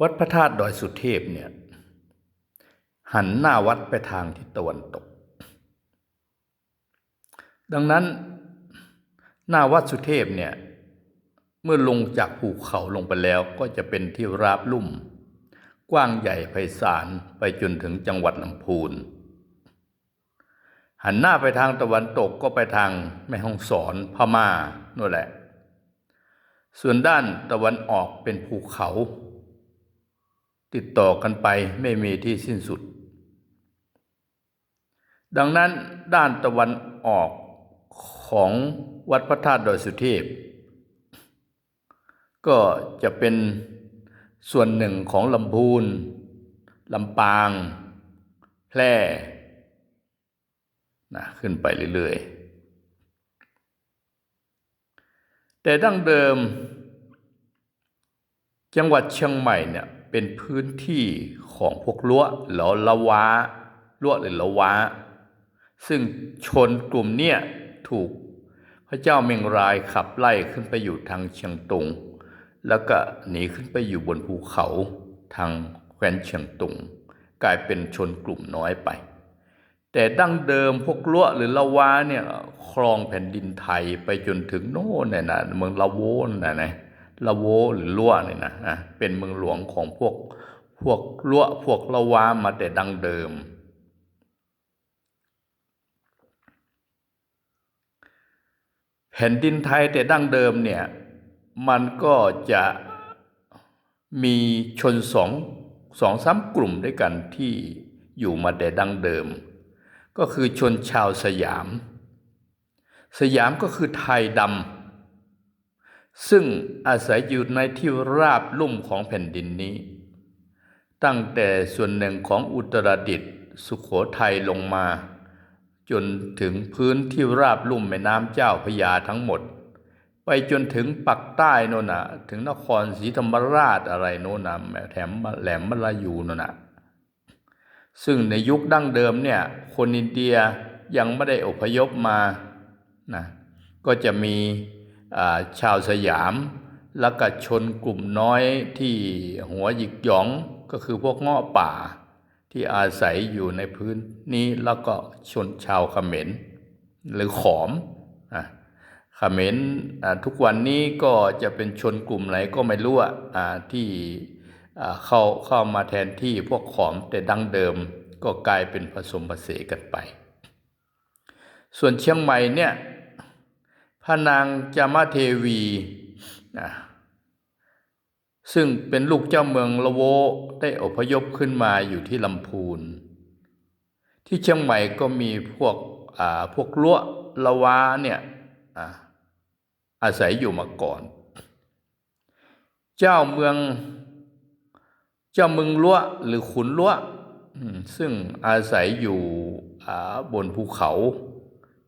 วัดพระธาตุดอยสุเทพเนี่ยหันหน้าวัดไปทางทิศตะวันตก ดังนั้นหน้าวัดสุเทพเนี่ยเมื่อลงจากภูเขาลงไปแล้วก็จะเป็นที่ราบลุ่ม กว้างใหญ่ไพศาลไปจนถึงจังหวัดลำพูน หันหน้าไปทางตะวันตกก็ไปทางแม่ฮ่องสอนพม่านั่นแหละ ส่วนด้านตะวันออกเป็นภูเขา ติดต่อกันไปไม่มีที่สิ้นสุด ดังนั้นด้านตะวันออกของวัดพระธาตุดอยสุเทพ ก็จะเป็นส่วนหนึ่งของลำพูนลำปาง แพร่นะขึ้นไปเรื่อยๆ แต่ดั้งเดิม จังหวัดเชียงใหม่เนี่ย เป็นพื้นที่ของพวกล้วหรือละวะล้วหรือละวะซึ่งชนกลุ่มเนี่ยถูกพระเจ้าเมงรายขับไล่ขึ้นไปอยู่ทางเชียงตุง แล้วก็หนีขึ้นไปอยู่บนภูเขาทางแคว้นเชียงตุง กลายเป็นชนกลุ่มน้อยไป แต่ดั้งเดิมพวกล้วหรือละวาเนี่ยครองแผ่นดินไทยไปจนถึงโน่นเนี่ยนะเมืองละโวน่ะนะ ละโวหรือล้วเนี่ยนะอะเป็นเมืองหลวงของพวกพวกล้วพวกละวามาแต่ดังเดิม แผ่นดินไทยแต่ดั้งเดิมเนี่ยมันก็จะมีชนสองสองสามกลุ่มด้วยกันที่อยู่มาแต่ดั้งเดิม ก็คือชนชาวสยาม สยามก็คือไทยดำ ซึ่งอาศัยอยู่ในที่ราบลุ่มของแผ่นดินนี้ ตั้งแต่ส่วนหนึ่งของอุตรดิตถ์สุขโขทัยลงมา จนถึงพื้นที่ราบลุ่มแม่น้ำเจ้าพยาทั้งหมด ไปจนถึงปักใต้โน่นนะถึงนครศรีธรรมราชอะไรโน่นนะแถมแหลมมลายูโน่นนะซึ่งในยุคดั้งเดิมเนี่ยคนอินเดียยังไม่ได้อพยพมานะก็จะมี ชาวสยาม แล้วก็ชนกลุ่มน้อยที่หัวหยิกหยองก็คือพวกเงาะป่า ที่อาศัยอยู่ในพื้นนี้แล้วก็ชนชาวเขมรหรือขอมอะเขมรทุกวันนี้ก็จะเป็นชนกลุ่มไหนก็ไม่รู้อะที่เข้าเข้ามาแทนที่พวกขอมแต่ดั้งเดิมก็กลายเป็นผสมผสานกันไป ส่วนเชียงใหม่เนี่ย พระนางจามาเทวีนะซึ่งเป็นลูกเจ้าเมืองละโวได้อพยพขึ้นมาอยู่ที่ลำพูน ที่เชียงใหม่ก็มีพวกพวกล้วละวาเนี่ยอาอาศัยอยู่มาก่อน เจ้าเมือง เจ้าเมืองล้วหรือขุนล้วซึ่งอาศัยอยู่บนภูเขา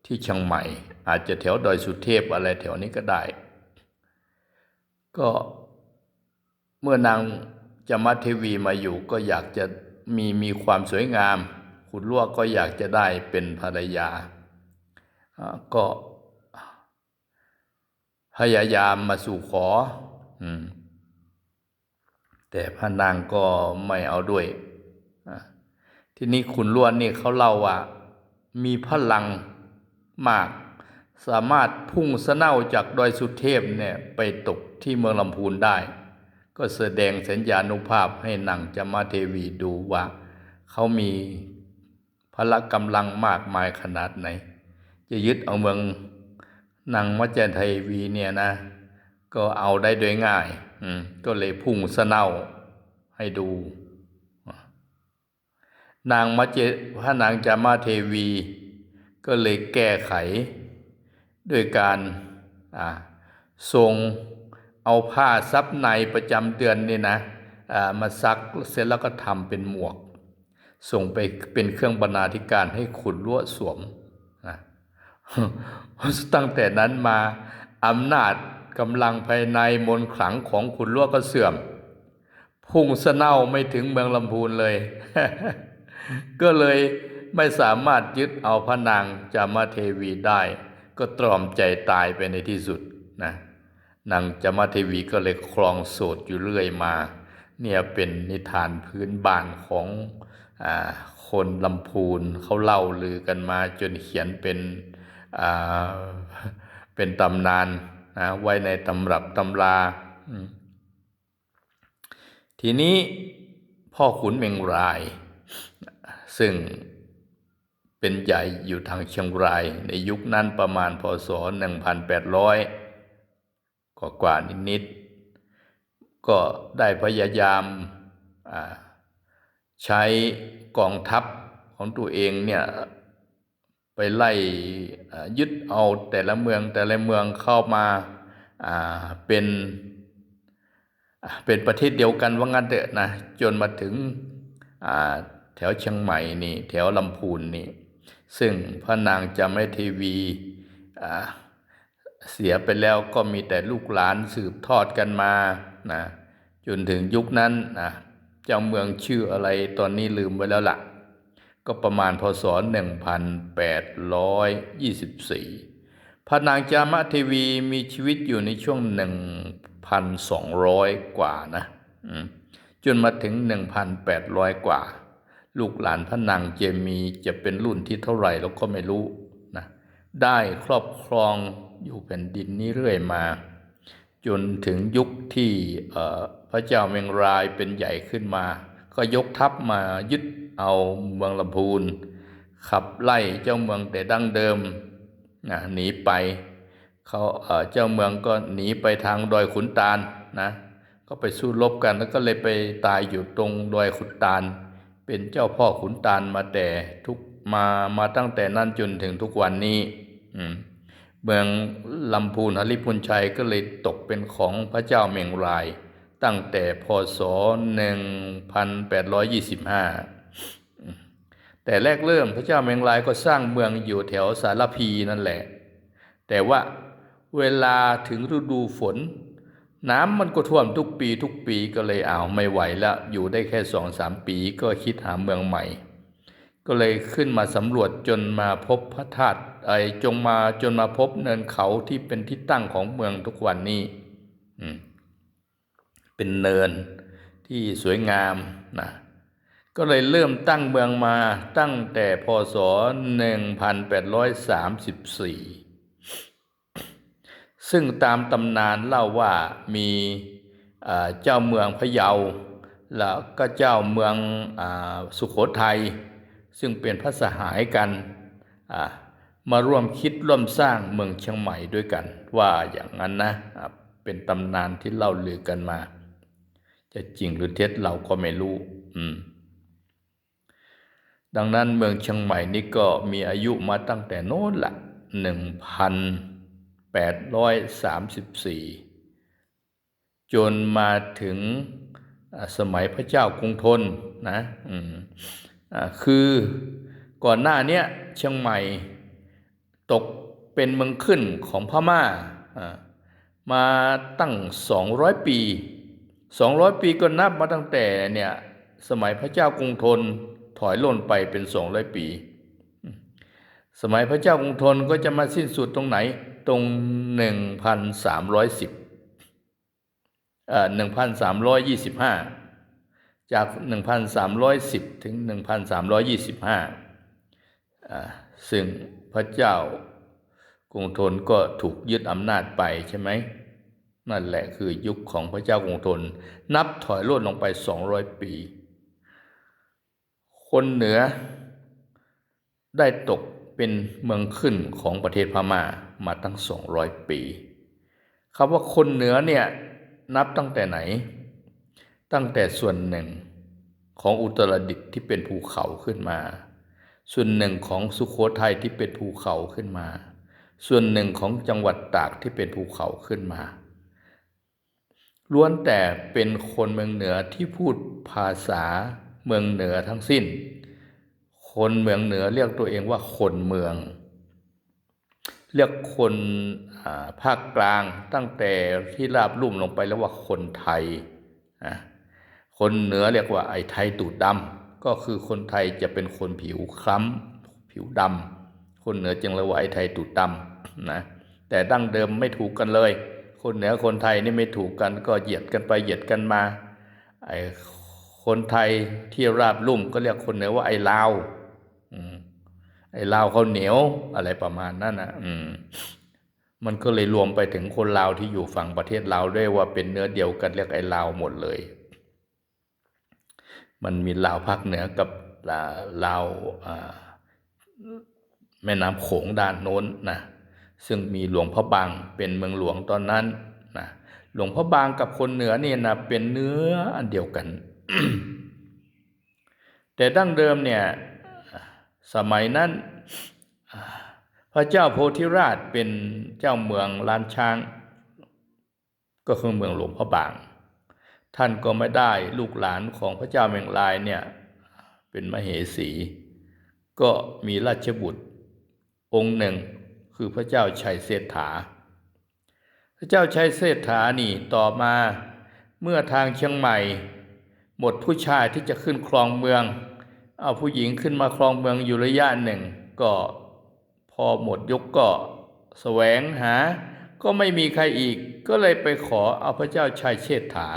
ที่เชียงใหม่ อาจจะแถวดอยสุเทพอะไรแถวนี้ก็ได้ ก็เมื่อนางจามาเทวีมาอยู่ก็อยากจะมีมีความสวยงาม ขุนลวกก็อยากจะได้เป็นภรรยา ก็พยายามมาสู่ขอแต่พระนางก็ไม่เอาด้วย ทีนี้ขุนล้วนนี่เขาเล่าว่า มีพลังมาก สามารถพุ่งสะเน่าจากดอยสุเทพเนี่ยไปตกที่เมืองลำพูนได้ ก็แสดงสัญญานุภาพให้นางจามาเทวีดูว่าเขามีพละกำลังมากมายขนาดไหน จะยึดเอาเมืองนางมัจเจเทวีเนี่ยนะ ก็เอาได้โดยง่ายก็เลยพุ่งสะเน่าให้ดู นางมัจเจพระนางจามาเทวี ก็เลยแก้ไข ด้วยการทรงเอาผ้าซับในประจำเดือนนี่นะมาซักเสร็จแล้วก็ทำเป็นหมวก ส่งไปเป็นเครื่องบรรณาธิการให้ขุนล้วสวมนะตั้งแต่นั้นมาอำนาจกำลังภายในมนขลังของขุนล้วก็เสื่อม พุ่งสเน่าไม่ถึงเมืองลำพูนเลย ก็เลยไม่สามารถยึดเอาพระนางจามาเทวีได้ ก็ตรอมใจตายไปในที่สุดนะนางจามาเทวีก็เลยครองโสดอยู่เรื่อยมา เนี่ยเป็นนิทานพื้นบ้านของอคนลำพูนเขาเล่าลือกันมาจนเขียนเป็นเป็นตำนานนะไว้ในตำรับตำรา ทีนี้พ่อขุนเมงราย ซึ่ง เป็นใหญ่อยู่ทางเชียงราย ในยุคนั้นประมาณพศ 1,800 กว่ากว่านิดๆ ก็ได้พยายามใช้กองทัพของตัวเองเนี่ยไปไล่ยึดเอาแต่ละเมืองแต่ละเมืองเข้ามาเป็นเป็นประเทศเดียวกันว่างั้นเถอะนะจนมาถึงแถวเชียงใหม่นี่ แถวลำพูนนี่ ซึ่งพระนางจามเทวีเสียไปแล้วก็มีแต่ลูกหลานสืบทอดกันมานะจนถึงยุคนั้นนะเจ้าเมืองชื่ออะไรตอนนี้ลืมไปแล้วล่ะ ก็ประมาณพศ 1824 พระนางจามเทวีมีชีวิตอยู่ในช่วง 1,200 กว่านะจนมาถึง 1,800 กว่า ลูกหลานพระนางเจมีจะเป็นรุ่นที่เท่าไหร่เราก็ไม่รู้นะได้ครอบครองอยู่แผ่นดินนี้เรื่อยมา จนถึงยุคที่พระเจ้าเมงรายเป็นใหญ่ขึ้นมา ก็ยกทัพมายึดเอาเมืองลำพูน ขับไล่เจ้าเมืองแต่ดั้งเดิมนะหนีไปเขาเอ่อเจ้าเมืองก็หนีไปทางดอยขุนตาลนะก็ไปสู้รบกันแล้วก็เลยไปตายอยู่ตรงดอยขุนตาล เป็นเจ้าพ่อขุนตาลมาแต่ทุกมามาตั้งแต่นั้นจนถึงทุกวันนี้เมืองลำพูนหริพุนชัยก็เลยตกเป็นของพระเจ้าเมงราย ตั้งแต่พศ 1825 แต่แรกเริ่มพระเจ้าเมงรายก็สร้างเมืองอยู่แถวสารพีนั่นแหละ แต่ว่าเวลาถึงฤดูฝน น้ำมันก็ท่วมทุกปีทุกปีก็เลยเอาวไม่ไหวแล้ว อยู่ได้แค่สองสามปีก็คิดหาเมืองใหม่ ก็เลยขึ้นมาสำรวจจนมาพบพระธาตุไอจงมาจนมาพบเนินเขาที่เป็นที่ตั้งของเมืองทุกวันนี้เป็นเนินที่สวยงามนะก็เลยเริ่มตั้งเมืองมาตั้งแต่พศ 1834 ซึ่งตามตำนานเล่าว่ามีเจ้าเมืองพะเยา แล้วก็เจ้าเมืองอสุขโขทัยซึ่งเป็นพระสหายกันมาร่วมคิดร่วมสร้างเมืองเชียงใหม่ด้วยกัน ว่าอย่างนั้นนะเป็นตำนานที่เล่าลือกันมา จะจริงหรือเท็จเราก็ไม่รู้อืมดังนั้นเมืองเชียงใหม่นี่ก็มีอายุมาตั้งแต่โน้นละหนึ่งพัน แปดร้อยสามสิบสี่จนมาถึงสมัยพระเจ้ากรุงธนนะคือก่อนหน้านี้เชียงใหม่ตกเป็นเมืองขึ้นของพม่าอ่ามาตั้งสองร้อยปีสองร้อยปีก็นับมาตั้งแต่เนี่ยสมัยพระเจ้ากรุงธนถอยล่นไปเป็นสองร้อยปี สมัยพระเจ้ากรุงธนก็จะมาสิ้นสุดตรงไหน รงหนึ่งพันสามร้อยสิบเอ่อหนึ่งพันสามร้อยยี่สิบห้าจากหนึ่งพันสามร้อยสิบถึงหนึ่งพันสามร้อยยี่สิบห้าซึ่งพระเจ้ากรุงธนก็ถูกยึดอำนาจไปใช่ไหมนั่นแหละคือยุคของพระเจ้ากรุงธนนับถอยล่นลงไปสองร้อยปี คนเหนือได้ตก เป็นเมืองขึ้นของประเทศพม่ามาตั้ง 200 ปีคำว่าคนเหนือเนี่ยนับตั้งแต่ไหน ตั้งแต่ส่วนหนึ่งของอุตรดิตถ์ที่เป็นภูเขาขึ้นมา ส่วนหนึ่งของสุโขทัยที่เป็นภูเขาขึ้นมา ส่วนหนึ่งของจังหวัดตากที่เป็นภูเขาขึ้นมาล้วนแต่เป็นคนเมืองเหนือที่พูดภาษาเมืองเหนือทั้งสิ้น คนเมืองเหนือเรียกตัวเองว่าคนเมือง เรียกคนภาคกลางตั้งแต่ที่ราบลุ่มลงไปแล้วว่าคนไทยนะคนเหนือเรียกว่าไอ้ไทยตูดดำก็คือคนไทยจะเป็นคนผิวคล้ำผิวดำคนเหนือจึงเรียกว่าไอ้ไทยตูดดำนะแต่ดั้งเดิมไม่ถูกกันเลย คนเหนือคนไทยนี่ไม่ถูกกันก็เหยียดกันไปเหยียดกันมาไอ้คนไทยที่ราบลุ่มก็เรียกคนเหนือว่าไอ้ลาว ไอ้ลาวเขาเหนียวอะไรประมาณนั้นนะอืม มันก็เลยรวมไปถึงคนลาวที่อยู่ฝั่งประเทศลาวด้วยว่าเป็นเนื้อเดียวกันเรียกไอ้ลาวหมดเลย มันมีลาวภาคเหนือกับลาลาวแม่น้ำโขงด้านโน้นนะซึ่งมีหลวงพระบางเป็นเมืองหลวงตอนนั้นนะหลวงพระบางกับคนเหนือเนี่ยนะเป็นเนื้ออันเดียวกัน แต่ดั้งเดิมเนี่ย สมัยนั้น พระเจ้าโพธิราชเป็นเจ้าเมืองล้านช้าง ก็คือเมืองหลวงพระบาง ท่านก็ไม่ได้ลูกหลานของพระเจ้าเมืองลายเนี่ยเป็นมเหสี ก็มีราชบุตร องค์หนึ่งคือพระเจ้าชัยเศรษฐา พระเจ้าชัยเศรษฐานี่ต่อมาเมื่อทางเชียงใหม่ หมดผู้ชายที่จะขึ้นครองเมือง เอาผู้หญิงขึ้นมาครองเมืองอยู่ระยะหนึ่ง ก็พอหมดยุคก็แสวงหา ก็ไม่มีใครอีก ก็เลยไปขอเอาพระเจ้าชัยเชษฐา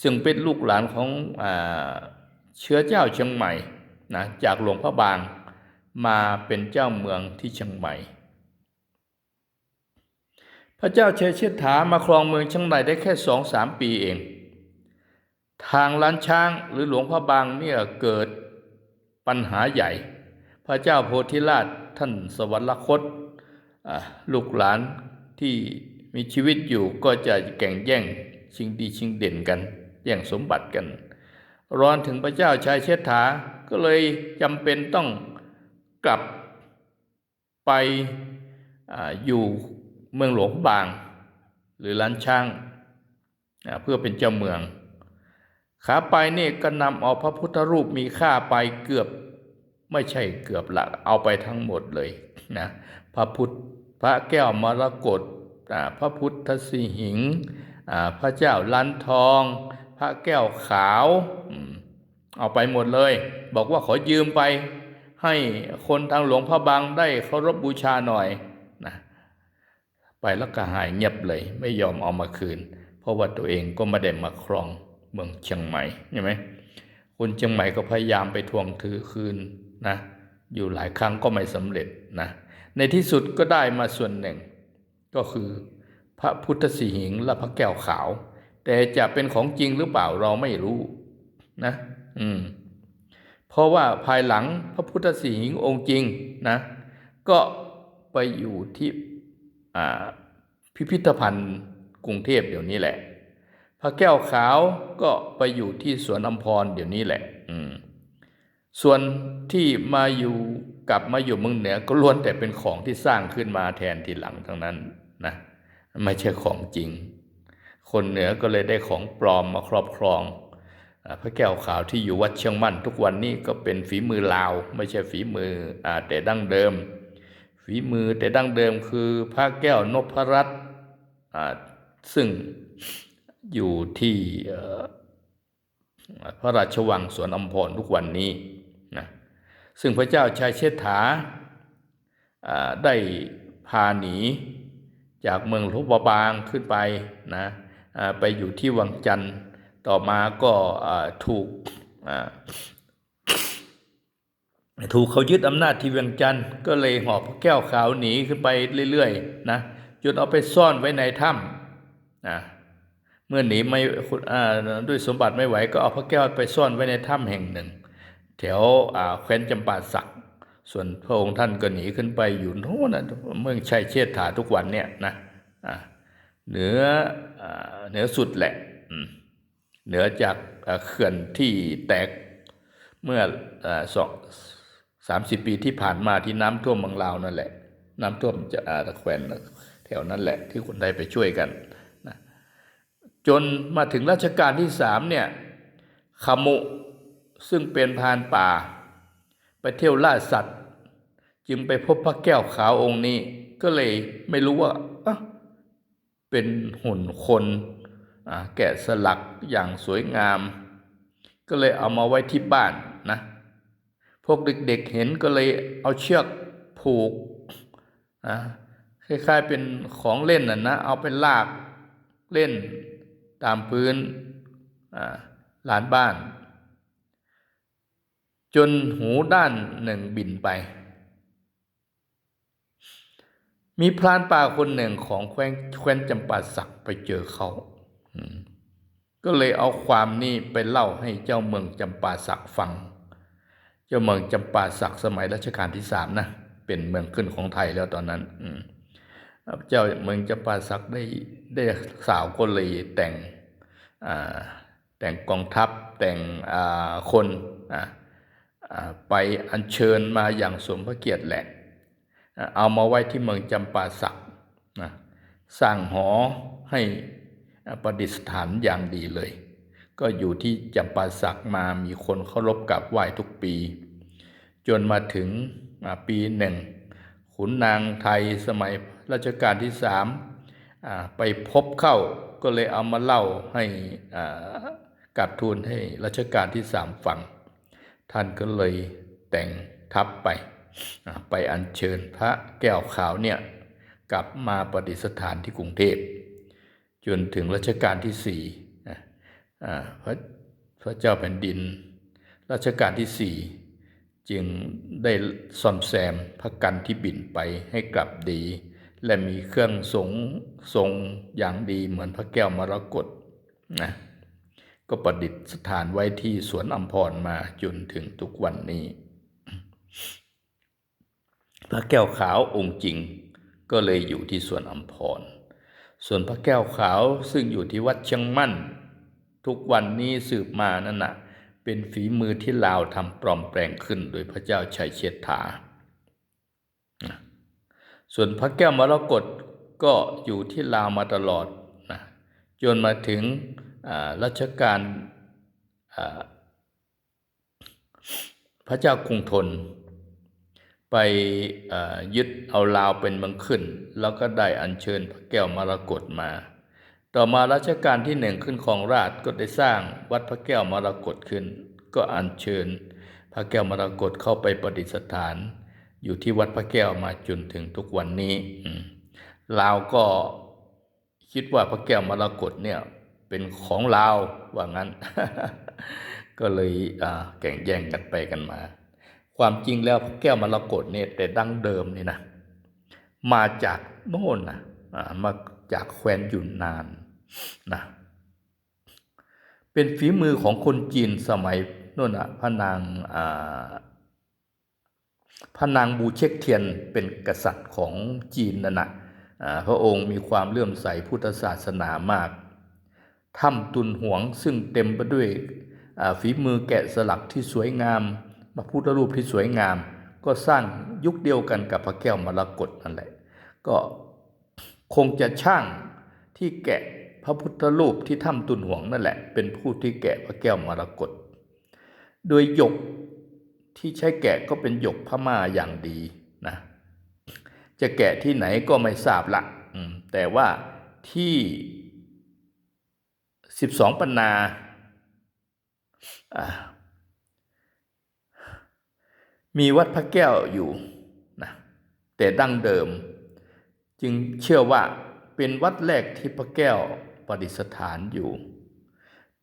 ซึ่งเป็นลูกหลานของอเชื้อเจ้าเชียงใหม่นะจากหลวงพระบางมาเป็นเจ้าเมืองที่เชียงใหม่ พระเจ้าชัยเชษฐามาครองเมืองเชียงใหม่ได้แค่สองสามปีเอง ทางล้านช้างหรือหลวงพระบางเนี่ยเกิด ปัญหาใหญ่ พระเจ้าโพธิราชท่านสวรรคตลูกหลานที่มีชีวิตอยู่ก็จะแข่งแย่งชิงดีชิงเด่นกัน แย่งสมบัติกัน ร้อนถึงพระเจ้าชายเชษฐาก็เลยจำเป็นต้องกลับไปออยู่เมืองหลวงบาง หรือล้านช้างเพื่อเป็นเจ้าเมือง ขาไปนี่ก็นำเอาพระพุทธรูปมีค่าไปเกือบไม่ใช่เกือบละเอาไปทั้งหมดเลยนะพระพุทธพระแก้วมรกตพระพุทธสิหิงพระเจ้าลันทอง พระแก้วขาวเอาไปหมดเลย บอกว่าขอยืมไป ให้คนทางหลวงพระบางได้เคารพบูชาหน่อยนะไปแล้วก็หายเงียบเลย ไม่ยอมเอามาคืน เพราะว่าตัวเองก็ไม่ได้มาครอง เมืองเชียงใหม่ใช่ไหมคนเชียงใหม่ก็พยายามไปทวงถือคืนนะอยู่หลายครั้งก็ไม่สำเร็จนะในที่สุดก็ได้มาส่วนหนึ่ง ก็คือพระพุทธสีหิงและพระแก้วขาว แต่จะเป็นของจริงหรือเปล่าเราไม่รู้นะอืมเพราะว่าภายหลังพระพุทธสีหิงองค์จริงนะก็ไปอยู่ที่พิพิธภัณฑ์กรุงเทพเดี๋ยวนี้แหละ พระแก้วขาวก็ไปอยู่ที่สวนอัมพรเดี๋ยวนี้แหละส่วนที่มาอยู่กลับมาอยู่เมืองเหนือก็ล้วนแต่เป็นของที่สร้างขึ้นมาแทนทีหลังทั้งนั้นนะไม่ใช่ของจริง คนเหนือก็เลยได้ของปลอมมาครอบครอง พระแก้วขาวที่อยู่วัดเชียงมั่น ทุกวันนี้ก็เป็นฝีมือลาว ไม่ใช่ฝีมืออแต่ดั้งเดิม ฝีมือแต่ดั้งเดิมคือพระแก้วนพรัตน์อ่าซึ่ง อยู่ที่พระราชวังสวนอัมพรทุกวันนี้นะซึ่งพระเจ้าชายเชษฐาได้พาหนีจากเมืองลวงพบางขึ้นไปนะไปอยู่ที่วังจันทร์ต่อมาก็ถูกถูกเขายึดอำนาจที่เวียงจันทร์ก็เลยหอบแก้วขาวหนีขึ้นไปเรื่อยๆนะจนเอาไปซ่อนไว้ในถ้ำนะ เมื่อหนีไม่ด้วยสมบัติไม่ไหวก็เอาพระแก้วไปซ่อนไว้ในถ้ำแห่งหนึ่ง แถวแคว้นจำปาสัก ส่วนพระองค์ท่านก็หนีขึ้นไปอยู่โน่นนะเมืองชัยเชษฐาทุกวันเนี่ยนะเหนืออเหนือสุดแหละเหนือจากเขื่อนที่แตกเมื่อสองสามสิบปีที่ผ่านมาที่น้ำท่วมเมืองลาวนั่นแหละ น้ำท่วมจะอาตะแควนแถวนั้นแหละที่คนไทยไปช่วยกัน จนมาถึงรัชกาลที่สามเนี่ยขมุซึ่งเป็นพานป่า ไปเที่ยวล่าสัตว์ จึงไปพบพระแก้วขาวองค์นี้ ก็เลยไม่รู้ว่าเป็นหุ่นคนแกะสลักอย่างสวยงาม ก็เลยเอามาไว้ที่บ้านนะพวกเด็กๆเห็นก็เลยเอาเชือกผูกคล้ายๆเป็นของเล่นน่ะนะ เอาไปลากเล่น ตามพื้นหลานบ้าน จนหูด้านหนึ่งบินไป มีพรานป่าคนหนึ่งของแคว้นแคว้นจำปาสักไปเจอเขาก็เลยเอาความนี้ไปเล่าให้เจ้าเมืองจำปาสักฟัง เจ้าเมืองจำปาสักสมัยรัชกาลที่สามนะ เป็นเมืองขึ้นของไทยแล้วตอนนั้น อืม เจ้าเมืองจำปาสักได้ได้สาวก็เลยแต่งแต่งกองทัพแต่งคนไปอัญเชิญมาอย่างสมพระเกียรติแหละเอามาไว้ที่เมืองจำปาสักนะสร้างหอให้ประดิษฐานอย่างดีเลย ก็อยู่ที่จำปาสักมามีคนเคารพกราบไหว้ทุกปี จนมาถึงปีหนึ่งขุนนางไทยสมัย รัชกาลที่สามไปพบเข้าก็เลยเอามาเล่าให้กับทูลให้รัชกาลที่สามฟัง ท่านก็เลยแต่งทัพไปไปอัญเชิญพระแก้วขาวเนี่ยกลับมาประดิษฐานที่กรุงเทพ จนถึงรัชกาลที่สี่พระพระเจ้าแผ่นดิน รัชกาลที่สี่จึงได้ซ่อมแซมพระกันที่บินไปให้กลับดี และมีเครื่องทรงทรงอย่างดีเหมือนพระแก้วมรกตนะก็ประดิษฐานไว้ที่สวนอัมพรมาจนถึงทุกวันนี้ พระแก้วขาวองค์จริงก็เลยอยู่ที่สวนอัมพร ส่วนพระแก้วขาวซึ่งอยู่ที่วัดเชียงมั่น ทุกวันนี้สืบมานั่นนะเป็นฝีมือที่ลาวทำปลอมแปลงขึ้นโดยพระเจ้าชัยเชษฐา ส่วนพระแก้วมรกตก็อยู่ที่ลาวมาตลอดนะจนมาถึงรัชกาลพระเจ้ากรุงธนไปยึดเอาลาวเป็นเมืองขึ้น แล้วก็ได้อัญเชิญพระแก้วมรกตมา ต่อมารัชกาลที่หนึ่งขึ้นของราชก็ได้สร้างวัดพระแก้วมรกตขึ้น ก็อัญเชิญ พระแก้วมรกตเข้าไปประดิษฐาน อยู่ที่วัดพระแก้วมาจนถึงทุกวันนี้อืมลาวก็คิดว่าพระแก้วมรกตเนี่ย เป็นของลาวว่างั้น ก็เลยแข่งแย่งกันไปกันมา ความจริงแล้วพระแก้วมรกตเนี่ยแต่ดั้งเดิมนี่นะมาจากโน่นนะมาจากแคว้นยุนนานนะเป็นฝีมือของคนจีนสมัยโน่นอะพระนางอ่า พระนางบูเชกเทียนเป็นกษัตริย์ของจีนนั่นะพระองค์มีความเลื่อมใสพุทธศาสนามาก ถ้ำตุนหวงซึ่งเต็มไปด้วยฝีมือแกะสลักที่สวยงามพระพุทธรูปที่สวยงาม ก็สร้างยุคเดียวกันกับพระแก้วมรกตนั่นแหละ ก็คงจะช่างที่แกะพระพุทธรูปที่ถ้ำตุนหวงนั่นแหละ เป็นผู้ที่แกะพระแก้วมรกตโดยหยก ที่ใช้แกะก็เป็นหยกพม่าอย่างดีนะจะแกะที่ไหนก็ไม่ทราบละแต่ว่าที่สิบสองปันนาอ่ามีวัดพระแก้วอยู่นะแต่ดั้งเดิม จึงเชื่อว่าเป็นวัดแรกที่พระแก้วประดิษฐานอยู่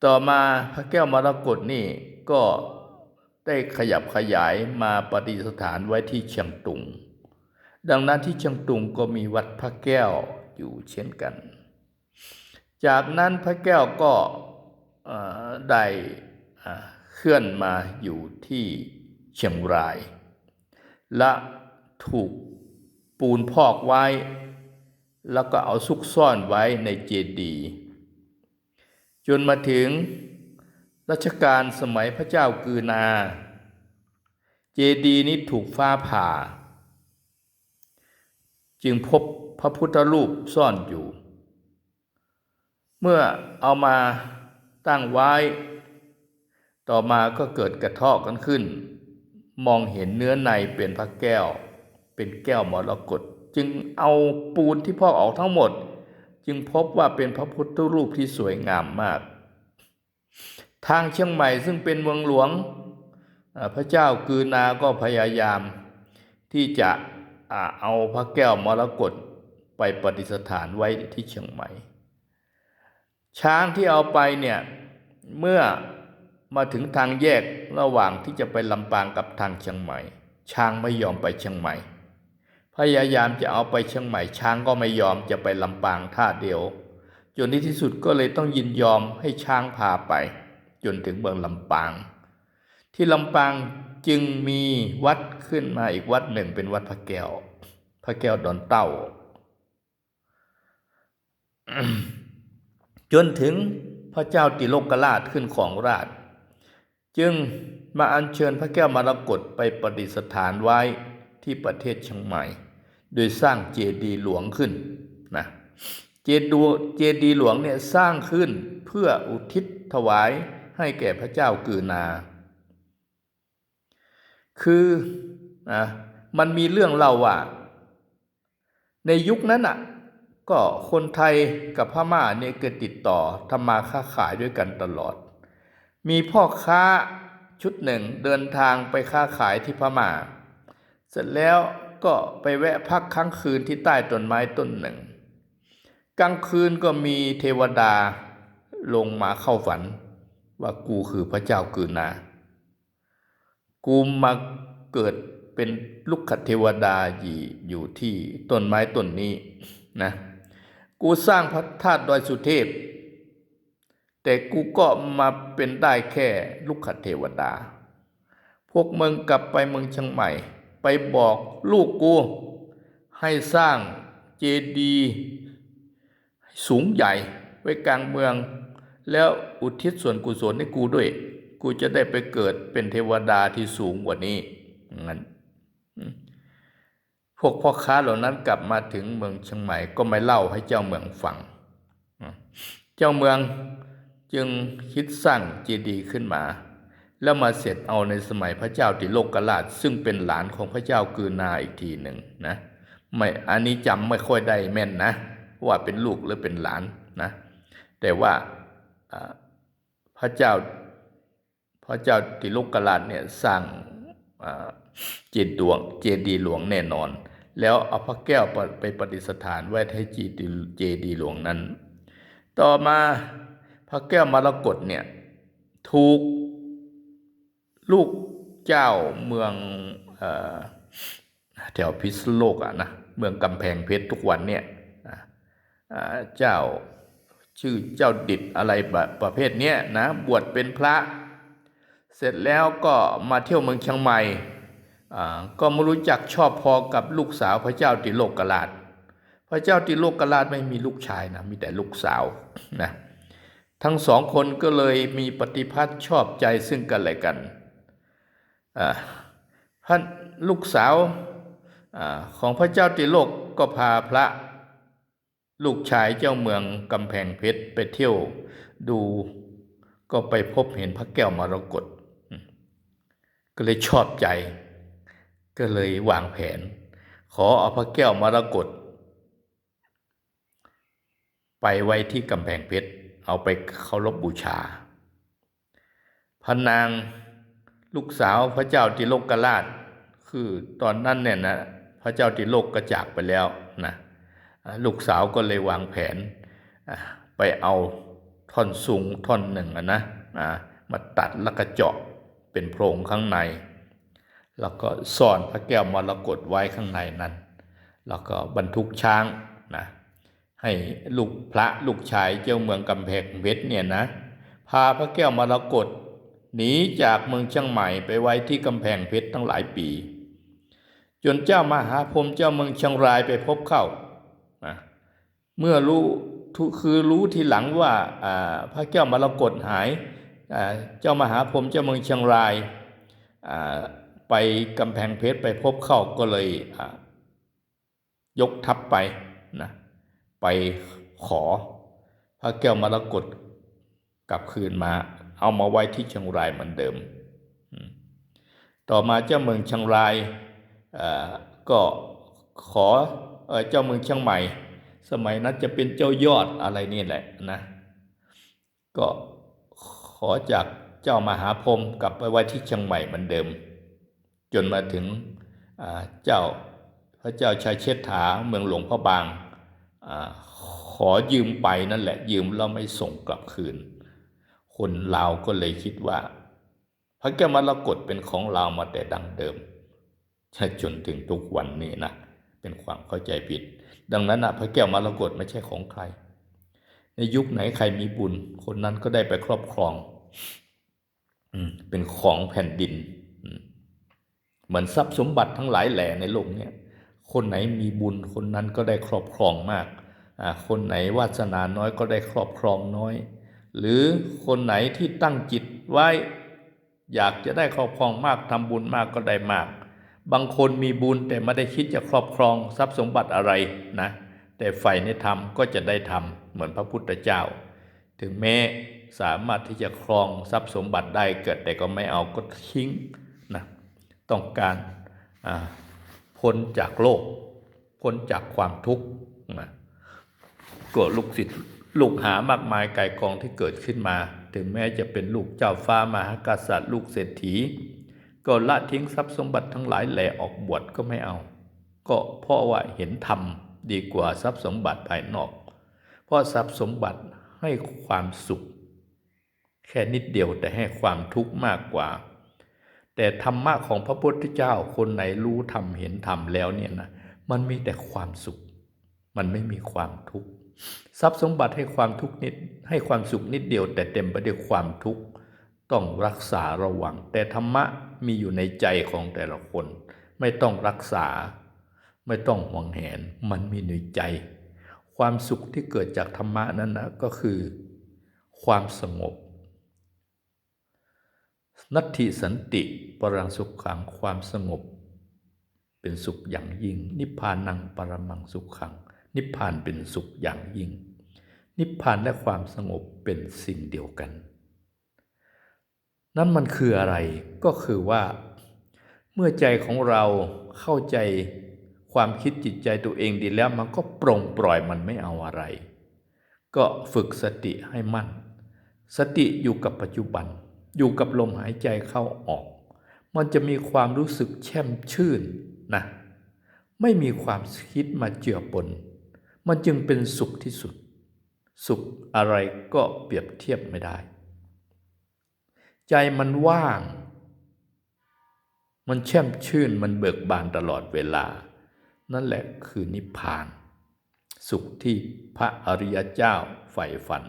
ต่อมาพระแก้วมรกตนี่ก็ ได้ขยับขยายมาประดิษฐานไว้ที่เชียงตุง ดังนั้นที่เชียงตุงก็มีวัดพระแก้วอยู่เช่นกัน จากนั้นพระแก้วก็ได้เคลื่อนมาอยู่ที่เชียงราย และถูกปูนพอกไว้ แล้วก็เอาซุกซ่อนไว้ในเจดีย์จนมาถึง รัชกาลสมัยพระเจ้ากือนา เจดีย์นี้ถูกฟ้าผ่า จึงพบพระพุทธรูปซ่อนอยู่ เมื่อเอามาตั้งไว้ ต่อมาก็เกิดกระทาะกันขึ้น มองเห็นเนื้อในเป็นพระแก้ว เป็นแก้วมรกตจึงเอาปูนที่พอกออกทั้งหมด จึงพบว่าเป็นพระพุทธรูปที่สวยงามมาก ทางเชียงใหม่ซึ่งเป็นเมืองหลวง พระเจ้ากือนาก็พยายาม ที่จะเอาพระแก้วมรกตไปประดิษฐานไว้ที่เชียงใหม่ ช้างที่เอาไปเนี่ยเมื่อมาถึงทางแยกระหว่างที่จะไปลำปางกับทางเชียงใหม่ ช้างไม่ยอมไปเชียงใหม่ พยายามจะเอาไปเชียงใหม่ ช้างก็ไม่ยอมจะไปลำปางท่าเดียวจนในที่สุดก็เลยต้องยินยอมให้ช้างพาไป จนถึงเมืองลำปาง ที่ลำปางจึงมีวัดขึ้นมาอีกวัดหนึ่งเป็นวัดพระแก้ว พระแก้วดอนเต้า จนถึงพระเจ้าติโลกราชขึ้นของราช จึงมาอัญเชิญพระแก้วมรกตไปประดิษฐานไว้ที่ประเทศเชียงใหม่ โดยสร้างเจดีย์หลวงขึ้นนะเจดูเจดีย์หลวงเนี่ยสร้างขึ้นเพื่ออุทิศถวาย ให้แก่พระเจ้ากือนา คือนะมันมีเรื่องเล่าว่าในยุคนั้นอะก็คนไทยกับพม่าเนี่ยเกิดติดต่อทำมาค้าขายด้วยกันตลอด มีพ่อค้าชุดหนึ่งเดินทางไปค้าขายที่พม่า เสร็จแล้วก็ไปแวะพักค้างคืนที่ใต้ต้นไม้ต้นหนึ่ง กลางคืนก็มีเทวดาลงมาเข้าฝัน ว่ากูคือพระเจ้ากือนา กูมาเกิดเป็นลูกขเทวดาอยู่อยู่ที่ต้นไม้ต้นนี้นะ กูสร้างพระธาตุดอยสุเทพ แต่กูก็มาเป็นได้แค่ลูกขเทวดา พวกมึงกลับไปเมืองเชียงใหม่ ไปบอกลูกกู ให้สร้างเจดีย์สูงใหญ่ไว้กลางเมือง แล้ว อุทิศส่วนกุศลให้กูด้วย กูจะได้ไปเกิดเป็นเทวดาที่สูงกว่านี้งั้นพวกพ่อค้าเหล่านั้นกลับมาถึงเมืองเชียงใหม่ก็ไม่เล่าให้เจ้าเมืองฟัง เจ้าเมืองจึงคิดสร้างเจดีย์ขึ้นมา แล้วมาเสร็จเอาในสมัยพระเจ้าติโลกกราช ซึ่งเป็นหลานของพระเจ้ากือนาอีกทีหนึ่งนะไม่อันนี้จำไม่ค่อยได้แม่นนะ ว่าเป็นลูกหรือเป็นหลานนะ แต่ว่า พระเจ้าพระเจ้าติโลกกราชเนี่ยสร้างอ่าเจดีย์หลวงเจดีย์หลวงแน่นอน แล้วเอาพระแก้วไปประดิษฐานไว้ที่เจดีย์หลวงนั้น ต่อมาพระแก้วมรกตเนี่ยถูกลูกเจ้าเมืองอแถวพิษโลกอะนะเมืองกำแพงเพชรทุกวันเนี่ยเจ้า ชื่อเจ้าดิดอะไรแบบประเภทเนี้ยนะบวชเป็นพระ เสร็จแล้วก็มาเที่ยวเมืองเชียงใหม่ก็ไม่รู้จักชอบพอกับลูกสาวพระเจ้าติโลกกราชพระเจ้าติโลกกราชไม่มีลูกชายนะมีแต่ลูกสาวนะทั้งสองคนก็เลยมีปฏิพัทธ์ชอบใจซึ่งกันและกันอ่าพระลูกสาวอของพระเจ้าติโลกก็พาพระ ลูกชายเจ้าเมืองกำแพงเพชรไปเที่ยวดูก็ไปพบเห็นพระแก้วมรกตก็เลยชอบใจ ก็เลยวางแผน ขอเอาพระแก้วมรกตไปไว้ที่กำแพงเพชรเอาไปเคารพบบูชาพระนางลูกสาวพระเจ้าติโลกกราช คือตอนนั้นเนี่ยนะพระเจ้าติโลกกระจากไปแล้วนะ ลูกสาวก็เลยวางแผนไปเอาท่อนสูงท่อนหนึ่งนะมาตัดแล้วก็เจาะเป็นโพรงข้างใน แล้วก็ซ่อนพระแก้วมรกตไว้ข้างในนั้น แล้วก็บรรทุกช้างนะให้ลูกพระลูกชายเจ้าเมืองกำแพงเพชรเนี่ยนะพาพระแก้วมรกตหนีจากเมืองเชียงใหม่ไปไว้ที่กำแพงเพชรตั้งหลายปี จนเจ้ามหาพรหมเจ้าเมืองเชียงรายไปพบเข้า เมื่อรู้คือรู้ทีหลังว่าพระแก้วมรกตหายเจ้ามหาพรหมเจ้าเมืองเชียงรายไปกำแพงเพชรไปพบเข้าก็เลยยกทัพไปนะไปขอพระแก้วมรกตกลับคืนมา เอามาไว้ที่เชียงรายเหมือนเดิม ต่อมาเจ้าเมืองเชียงรายก็ขอเจ้าเมืองเชียงใหม่ สมัยนั้นจะเป็นเจ้ายอดอะไรนี่แหละนะ ก็ขอจากเจ้ามหาพรหมกลับไปไว้ที่เชียงใหม่เหมือนเดิม จนมาถึงเจ้าพระเจ้าชัยเชษฐาเมืองหลวงพระบางอขอยืมไปนั่นแหละ ยืมแล้วไม่ส่งกลับคืน คนลาวก็เลยคิดว่า พระแก้วมรกตเป็นของลาวมาแต่ดั้งเดิมจนถึงทุกวันนี้นะเป็นความเข้าใจผิด ดังนั้นพระแก้วมรกตไม่ใช่ของใคร ในยุคไหนใครมีบุญ คนนั้นก็ได้ไปครอบครองอเป็นของแผ่นดิน เหมือนทรัพย์สมบัติทั้งหลายแหล่ในโลกนี่ยคนไหนมีบุญคนนั้นก็ได้ครอบครองมากอ่าคนไหนวาสนาน้อยก็ได้ครอบครองน้อย หรือคนไหนที่ตั้งจิตไว้ อยากจะได้ครอบครองมากทำบุญมากก็ได้มาก บางคนมีบุญแต่ไม่ได้คิดจะครอบครองทรัพย์สมบัติอะไรนะ แต่ใฝ่ในธรรมก็จะได้ทำเหมือนพระพุทธเจ้า ถึงแม้สามารถที่จะครองทรัพย์สมบัติได้เกิดแต่ก็ไม่เอาก็ทิ้งนะต้องการพ้นจากโลก พ้นจากความทุกข์นะก็ลูกศิษย์ลูกหามากมายไก่กองที่เกิดขึ้นมา ถึงแม้จะเป็นลูกเจ้าฟ้ามหากษัตริย์ ลูกเศรษฐี ก็ละทิ้งทรัพย์สมบัติทั้งหลายแหลออกบวชก็ไม่เอา ก็เพราะว่าเห็นธรรมดีกว่าทรัพย์สมบัติภายนอก เพราะทรัพย์สมบัติให้ความสุข แค่นิดเดียวแต่ให้ความทุกข์มากกว่า แต่ธรรมะของพระพุทธเจ้าคนไหนรู้ธรรมเห็นธรรมแล้วเนี่ยนะมันมีแต่ความสุข มันไม่มีความทุกข์ทรัพย์สมบัติให้ความทุกข์นิดให้ความสุขนิดเดียว แต่เต็มไปด้วยความทุกข์ ต้องรักษาระวัง แต่ธรรมะมีอยู่ในใจของแต่ละคน ไม่ต้องรักษา ไม่ต้องหวงแหน มันมีในใจ ความสุขที่เกิดจากธรรมะนั้นนะก็คือ ความสงบ นัตถิสันติปรังสุขขังความสงบ เป็นสุขอย่างยิ่ง นิพพานังปรมังสุขขัง นิพพานเป็นสุขอย่างยิ่ง นิพพานและความสงบเป็นสิ่งเดียวกัน นั่นมันคืออะไรก็คือว่า เมื่อใจของเราเข้าใจความคิดจิตใจตัวเองดีแล้วมันก็ปรงปล่อยมันไม่เอาอะไร ก็ฝึกสติให้มั่น สติอยู่กับปัจจุบัน อยู่กับลมหายใจเข้าออก มันจะมีความรู้สึกแช่มชื่นนะไม่มีความคิดมาเจือปน มันจึงเป็นสุขที่สุด สุขอะไรก็เปรียบเทียบไม่ได้ ใจมันว่าง มันแช่มชื่นมันเบิกบานตลอดเวลา นั่นแหละคือนิพพาน สุขที่พระอริยเจ้าใฝ่ฝัน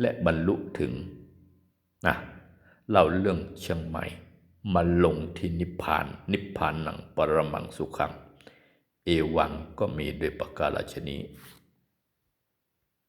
และบรรลุถึงนะเล่าเรื่องเชียงใหม่ มาลงที่นิพพาน นิพพานหนังปรมังสุขัง เอวังก็มีโดวยประการฉนี้